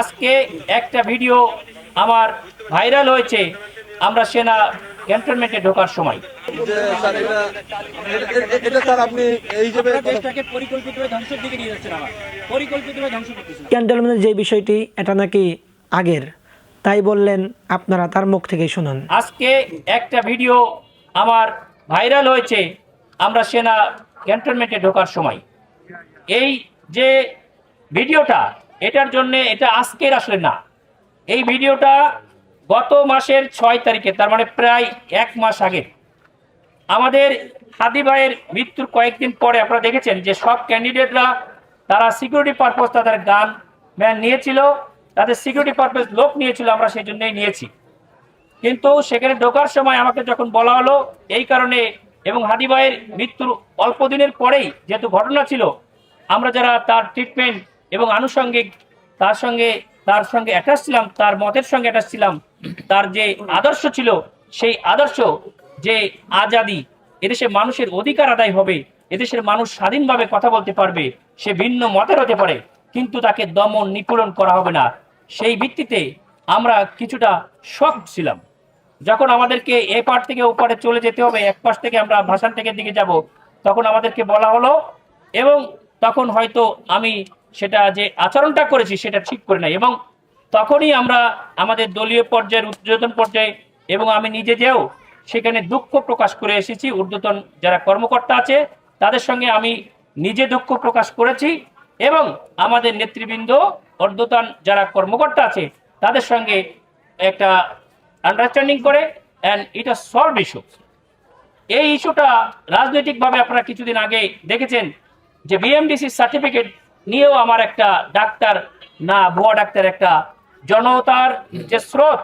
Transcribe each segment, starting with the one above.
আজকে একটা ভিডিও আমার ভাইরাল হয়েছে আমরা সেনা ক্যান্টনমেন্টে ঢোকার সময়। ক্যান্টনমেন্টের যে বিষয়টি এটা নাকি আগের তাই বললেন আপনারা তার মুখ থেকেই শুনুন। আজকে একটা ভিডিও আমার ভাইরাল হয়েছে আমরা সেনা ক্যান্টনমেন্টে ঢোকার সময়। এই যে ভিডিওটা এটার জন্য এটা আজকের আসলে না। এই ভিডিওটা গত মাসের ছয় তারিখে, তার মানে প্রায় এক মাস আগে। আমাদের হাদি ভাইয়ের মৃত্যুর কয়েকদিন পরে আপনারা দেখেছেন যে সব ক্যান্ডিডেটরা, তারা সিকিউরিটি পারপাস তাদের গান ম্যান নিয়েছিল, তাদের সিকিউরিটি পারপাস লোক নিয়েছিল, আমরা সেই জন্যই নিয়েছি। কিন্তু সেখানে ঢোকার সময় আমাকে যখন বলা হলো, এই কারণে এবং হাদি ভাইয়ের মৃত্যুর অল্প দিনের পরেই যেহেতু ঘটনা ছিল, আমরা যারা তার ট্রিটমেন্ট এবং আনুষঙ্গিক তার সঙ্গে তার সঙ্গে অ্যাটাচ ছিলাম, তার মতের সঙ্গে অ্যাটাচ ছিলাম। তার যে আদর্শ ছিল, সেই আদর্শ যে আজাদি এদেশে মানুষের অধিকার আদায় হবে, এদেশের মানুষ স্বাধীনভাবে কথা বলতে পারবে, সে ভিন্ন মতের হতে পারে, কিন্তু তাকে দমন নিপীড়ন করা হবে না। সেই ভিত্তিতে আমরা কিছুটা শখ ছিলাম। যখন আমাদেরকে এ পার থেকে ও পারে চলে যেতে হবে, এক পাশ থেকে আমরা ভাষান থেকে দিকে যাব, তখন আমাদেরকে বলা হলো, এবং তখন হয়তো আমি সেটা যে আচরণটা করেছি সেটা ঠিক করে নাই। এবং তখনই আমরা আমাদের দলীয় পর্যায়ের উদ্বোধন পর্যায়ে এবং আমি নিজে যেও সেখানে দুঃখ প্রকাশ করে এসেছি। ঊর্ধ্বতন যারা কর্মকর্তা আছে, তাদের সঙ্গে আমি নিজে দুঃখ প্রকাশ করেছি এবং আমাদের নেতৃবৃন্দ, ঊর্ধ্বতন যারা কর্মকর্তা আছে, তাদের সঙ্গে একটা আন্ডারস্ট্যান্ডিং করে অ্যান্ড ইট এটা সলভ ইস্যু এই ইস্যুটা রাজনৈতিকভাবে আপনারা কিছুদিন আগে দেখেছেন যে বিএমডিসি সার্টিফিকেট নিয়েও আমার একটা ডাক্তার না, ভুয়া ডাক্তার একটা জনতার যে স্রোত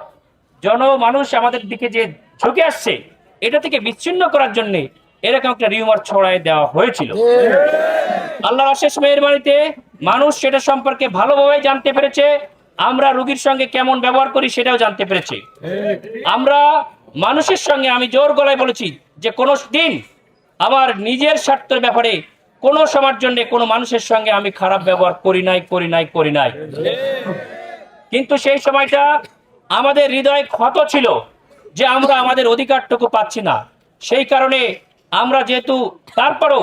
জন মানুষ আমাদের দিকে যে ঝুঁকে আসছে, এটা থেকে বিচ্ছিন্ন করার জন্য এরকম একটা রিউমার ছড়ায় দেওয়া হয়েছিল। আল্লাহ আল্লাহর অশেষ মেহরবানিতে মানুষ সেটা সম্পর্কে ভালোভাবে জানতে পেরেছে, আমরা রোগীর সঙ্গে কেমন ব্যবহার করি সেটাও জানতে পেরেছি। আমরা মানুষের সঙ্গে আমি জোর গলায় বলেছি যে কোনো দিন আমার নিজের স্বার্থের ব্যাপারে কোনো সময়ের জন্য কোনো মানুষের সঙ্গে আমি খারাপ ব্যবহার করি নাই করি নাই করি নাই। কিন্তু সেই সময়টা আমাদের হৃদয় ক্ষত ছিল যে আমরা আমাদের অধিকারটুকু পাচ্ছি না। সেই কারণে আমরা যেহেতু তারপরও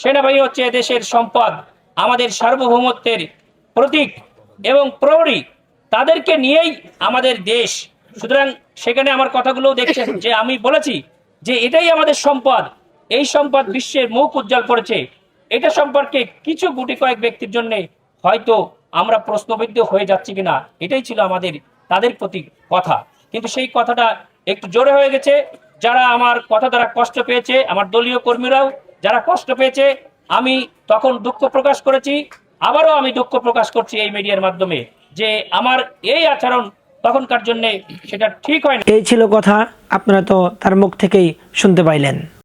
সেনাবাহিনী হচ্ছে দেশের সম্পদ, আমাদের সার্বভৌমত্বের প্রতীক এবং প্রহরী, তাদেরকে নিয়েই আমাদের দেশ। সুতরাং সেখানে আমার কথাগুলো দেখছেন যে আমি বলেছি যে এটাই আমাদের সম্পদ। এই সম্পদ বিশ্বের মুখ উজ্জ্বল করেছে। এটা সম্পর্কে কিছু গুটি কয়েক ব্যক্তির জন্য হয়তো আমরা প্রশ্নবিদ্ধ হয়ে যাচ্ছি কিনা, এটাই ছিল আমাদের, তাদের প্রতি কথা। কিন্তু সেই কথাটা একটু জোরে হয়ে গেছে। যারা আমার কথা দ্বারা কষ্ট পেয়েছে, আমার দলীয় কর্মীরাও যারা কষ্ট পেয়েছে, আমি তখন দুঃখ প্রকাশ করেছি, আবারও আমি দুঃখ প্রকাশ করছি এই মিডিয়ার মাধ্যমে যে আমার এই আচরণ তখনকার জন্যে সেটা ঠিক হয় এই ছিল কথা, আপনারা তো তার মুখ থেকেই শুনতে পাইলেন।